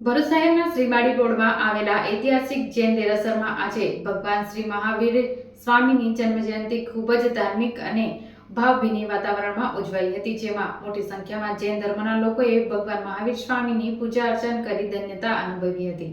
ભરૂચ શહેરના શ્રીમાળી રોડમાં આવેલા ઐતિહાસિક જૈન દેરાસરમાં આજે ભગવાન શ્રી મહાવીર સ્વામીની જન્મજયંતિ ખૂબ જ ધાર્મિક અને ભાવભીની વાતાવરણમાં ઉજવાઈ હતી, જેમાં મોટી સંખ્યામાં જૈન ધર્મના લોકોએ ભગવાન મહાવીર સ્વામીની પૂજા અર્ચન કરી ધન્યતા અનુભવી હતી.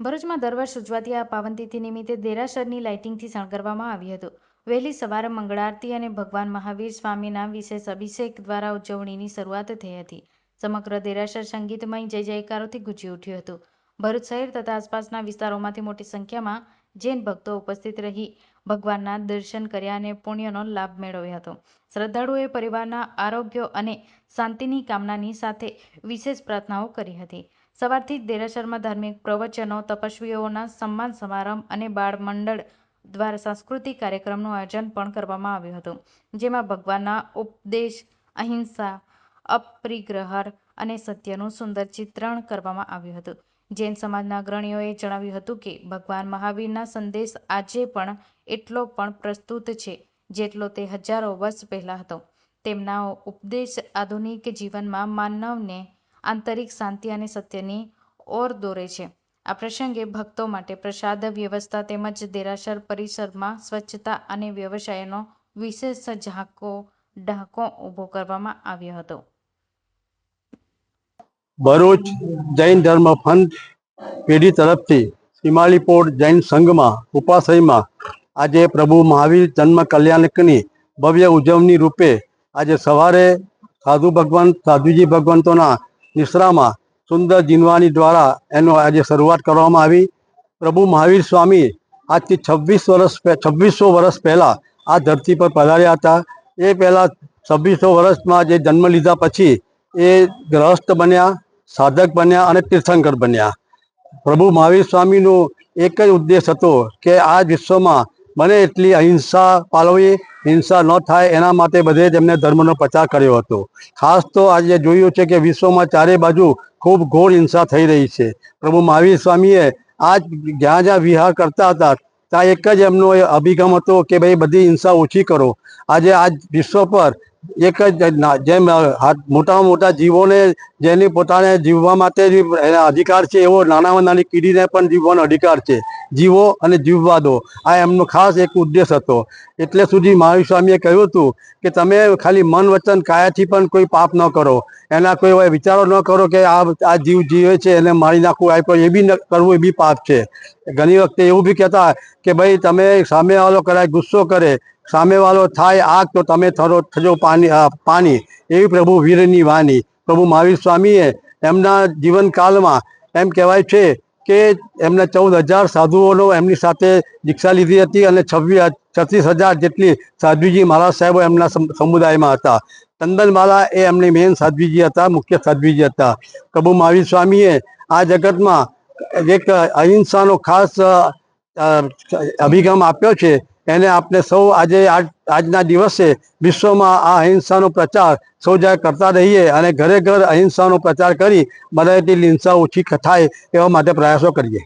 ભરૂચમાં દર વર્ષ ઉજવાતી આ પાવનતિથિ નિમિત્તે દેરાસરની લાઇટિંગથી શણગારવામાં આવ્યું હતું. વહેલી સવારે મંગળારતી અને ભગવાન મહાવીર સ્વામીના વિશેષ અભિષેક દ્વારા ઉજવણીની શરૂઆત થઈ હતી. સમગ્ર દેરાસર સંગીતમય જય જયકારોથી ગુંજી ઉઠ્યું હતું. ભરૂચ શહેર તથા આસપાસના વિસ્તારોમાંથી મોટી સંખ્યામાં જૈન ભક્તો ઉપસ્થિત રહી ભગવાનના દર્શન કર્યા અને પુણ્યનો લાભ મેળવ્યો હતો. શ્રદ્ધાળુઓએ પરિવારના આરોગ્ય અને શાંતિની કામનાની સાથે વિશેષ પ્રાર્થનાઓ કરી હતી. સવારથી જ દેરાસરમાં ધાર્મિક પ્રવચનો, તપસ્વીઓના સન્માન સમારંભ અને બાળ મંડળ દ્વારા સાંસ્કૃતિક કાર્યક્રમનું આયોજન પણ કરવામાં આવ્યું હતું, જેમાં ભગવાનના ઉપદેશ, અહિંસા અપરિગ્રહ અને સત્યનું સુંદર ચિત્રણ કરવામાં આવ્યું હતું. જૈન સમાજના અગ્રણીઓએ જણાવ્યું હતું કે, ભગવાન મહાવીરના સંદેશ આજે પણ એટલો પણ પ્રસ્તુત છે જેટલો તે હજારો વર્ષ પહેલાં હતો. તેમના ઉપદેશ આધુનિક જીવનમાં માનવને આંતરિક શાંતિ અને સત્યની ઓર દોરે છે. આ પ્રસંગે ભક્તો માટે પ્રસાદ વ્યવસ્થા તેમજ દેરાસર પરિસરમાં સ્વચ્છતા અને વ્યવસાયનો વિશેષ ઝાંકો ઢાંકો ઊભો કરવામાં આવ્યો હતો. ભરૂચ જૈન ધર્મ ફંડ પેઢી તરફથી હિમાલીપોર જૈન સંઘમાં ઉપાશ્રયમાં આજે પ્રભુ મહાવીર જન્મ કલ્યાણકની ભવ્ય ઉજવણી રૂપે આજે સવારે સાધુ ભગવાન, સાધુજી ભગવંતોના નિશ્રામાં સુંદર જીનવાણી દ્વારા એનો આજે શરૂઆત કરવામાં આવી. પ્રભુ મહાવીર સ્વામી આજથી છવ્વીસ વર્ષ છવ્વીસો વર્ષ પહેલાં આ ધરતી પર પધાર્યા હતા. એ પહેલાં છવ્વીસો વર્ષમાં જે જન્મ લીધા પછી એ ગ્રહસ્થ બન્યા. સાધક બન્યા અને તીર્થંકર બન્યા. પ્રભુ મહાવીર સ્વામીનો એક જ ઉદ્દેશ હતો કે આ વિશ્વમાં બને એટલી અહિંસા પાલવી, હિંસા ન થાય એના માટે બધે જ એમને ધર્મનો પ્રચાર કર્યો હતો. ખાસ તો આજે જોયું છે કે વિશ્વમાં ચારે બાજુ ખૂબ ઘોર હિંસા થઈ રહી છે. પ્રભુ મહાવીર સ્વામીએ આજ જ્યાં જ્યાં વિહાર કરતા હતા, ત્યાં એક જ એમનો અભિગમ હતો કે ભાઈ બધી હિંસા ઓછી કરો. આજે આજ વિશ્વ પર એક જ જેમ મોટામાં મોટા જીવોને જેની પોતાને જીવવા માટે એના અધિકાર છે, એવો નાનામાં નાની કીડીને પણ જીવવાનો અધિકાર છે. જીવો અને જીવવા દો આ એમનો ખાસ એક ઉદ્દેશ હતો. એટલે સુધી મહાવીર સ્વામીએ કહ્યું હતું કે તમે ખાલી મન, વચન, કાયાથી પણ કોઈ પાપ ન કરો. એના કોઈ વિચારો ન કરો કે આ આ જીવ જીવે છે, એને મારી નાખવું આ એ બી કરવું, એ બી પાપ છે. ઘણી વખતે એવું બી કહેતા કે ભાઈ તમે સામેવાળો કરાય, ગુસ્સો કરે સામેવાળો થાય આગ, તો તમે થરો, થજો પાણી પાણી. એવી પ્રભુ વીરની વાણી. પ્રભુ મહાવીર સ્વામીએ એમના જીવનકાળમાં એમ કહેવાય છે કે એમને ચૌદ હજાર સાધુઓનો એમની સાથે દીક્ષા લીધી હતી અને છવ્વીસ છત્રીસ હજાર જેટલી સાધ્વીજી મહારાજ સાહેબો એમના સમુદાયમાં હતા. ચંદનમાલા એ એમની મેન સાધ્વીજી હતા, મુખ્ય સાધ્વીજી હતા. પ્રભુ મહાવીર સ્વામીએ આ જગતમાં એક અહિંસાનો ખાસ અભિગમ આપ્યો છે એને આપણે સૌ આજે આજ આજના દિવસે વિશ્વમાં આ અહિંસાનો પ્રચાર સૌ જાય કરતા રહીએ અને ઘરે ઘર અહિંસાનો પ્રચાર કરી તેટલી હિંસા ઓછી થાય એવા માટે પ્રયાસો કરીએ.